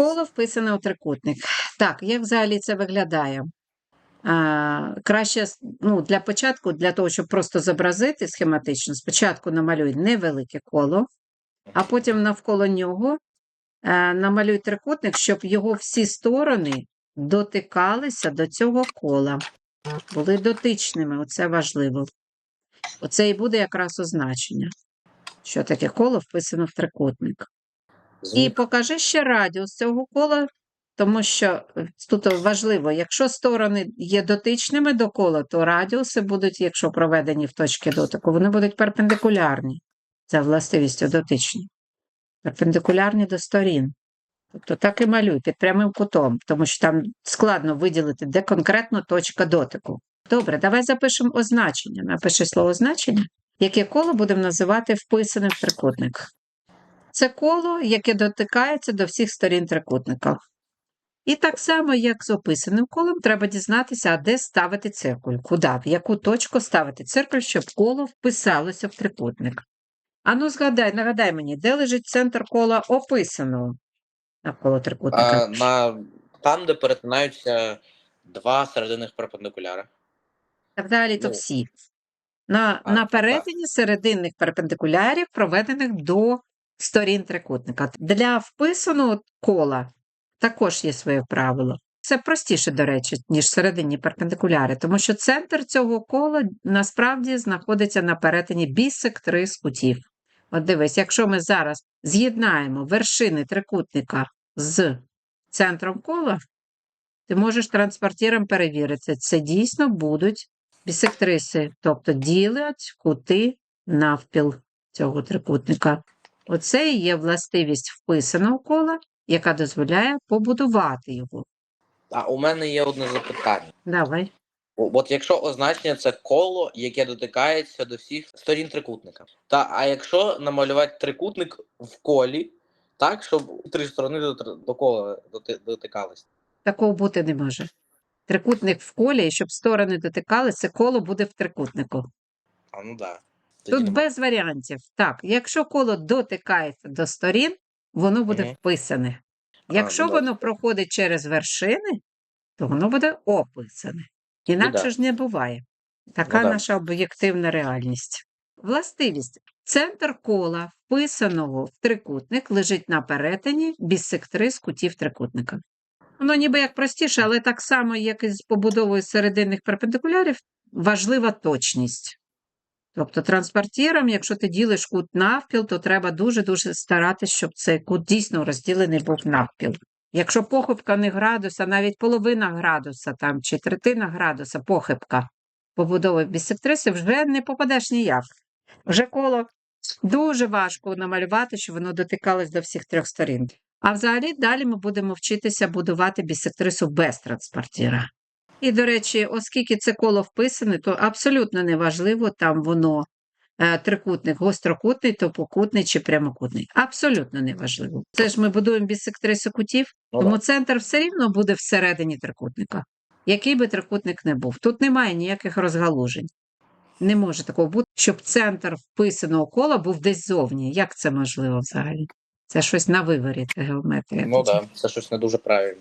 Коло вписане у трикутник. Так, як взагалі це виглядає? А, краще ну, для початку, для того, щоб просто зобразити схематично, спочатку намалюй невелике коло, а потім навколо нього е, намалюй трикутник, щоб його всі сторони дотикалися до цього кола, були дотичними. Оце важливо. Оце і буде якраз означення, що таке коло вписано в трикутник. І покажи ще радіус цього кола, тому що е, тут важливо, якщо сторони є дотичними до кола, то радіуси будуть, якщо проведені в точки дотику, вони будуть перпендикулярні за властивістю дотичні. Перпендикулярні до сторін. Тобто так і малюй під прямим кутом, тому що там складно виділити, де конкретно точка дотику. Добре, давай запишемо означення. Напиши слово значення, яке коло будемо називати вписаним в трикутник. Це коло, яке дотикається до всіх сторін трикутника. І так само, як з описаним колом, треба дізнатися, а де ставити циркуль, куди, в яку точку ставити циркуль, щоб коло вписалося в трикутник. Ану, згадай, нагадай мені, де лежить центр кола описаного навколо трикутника? А, на, там, де перетинаються два серединних перпендикуляри. Так далі, то ну, всі. На, а, на так. перетині серединних перпендикулярів, проведених до сторін трикутника. Для вписаного кола також є своє правило. Це простіше, до речі, ніж серединні перпендикуляри, тому що центр цього кола насправді знаходиться на перетині бісектри з кутів. От дивись, якщо ми зараз з'єднаємо вершини трикутника з центром кола, ти можеш транспортіром перевірити, це дійсно будуть бісектриси, тобто ділять кути навпіл цього трикутника. Оце і є властивість вписаного кола, яка дозволяє побудувати його. А у мене є одне запитання. Давай. От якщо означення це коло, яке дотикається до всіх сторін трикутника. Та а якщо намалювати трикутник в колі, так, щоб три сторони до, до кола доти- дотикались. Такого бути не може. Трикутник в колі, і щоб сторони дотикалися, коло буде в трикутнику. А ну да. Тоді Тут нема. без варіантів. Так, якщо коло дотикається до сторін, воно буде Мгм. вписане. А, Якщо ну, воно проходить через вершини, то воно буде описане. Інакше да. ж не буває. Така Ну да. наша об'єктивна реальність. Властивість. Центр кола, вписаного в трикутник, лежить на перетині бісектри кутів трикутника. Воно ніби як простіше, але так само, як і з побудовою серединних перпендикулярів, важлива точність. Тобто транспортіром, якщо ти ділиш кут навпіл, то треба дуже-дуже старатися, щоб цей кут дійсно розділений був навпіл. Якщо похибка не градуса, навіть половина градуса там, чи третина градуса похибка побудови бісектриси, вже не попадеш ніяк. Вже коло дуже важко намалювати, щоб воно дотикалось до всіх трьох сторін. А взагалі далі ми будемо вчитися будувати бісектрису без транспортіра. І, до речі, оскільки це коло вписане, то абсолютно неважливо, там воно е, трикутник, гострокутний, топокутний чи прямокутний. Абсолютно неважливо. Це ж ми будуємо бісектрису кутів, Ну, тому да. центр все рівно буде всередині трикутника. Який би трикутник не був. Тут немає ніяких розгалужень. Не може такого бути, щоб центр вписаного кола був десь зовні. Як це можливо взагалі? Це щось на виворі, це геометрія. Ну тоді. да, це щось не дуже правильно.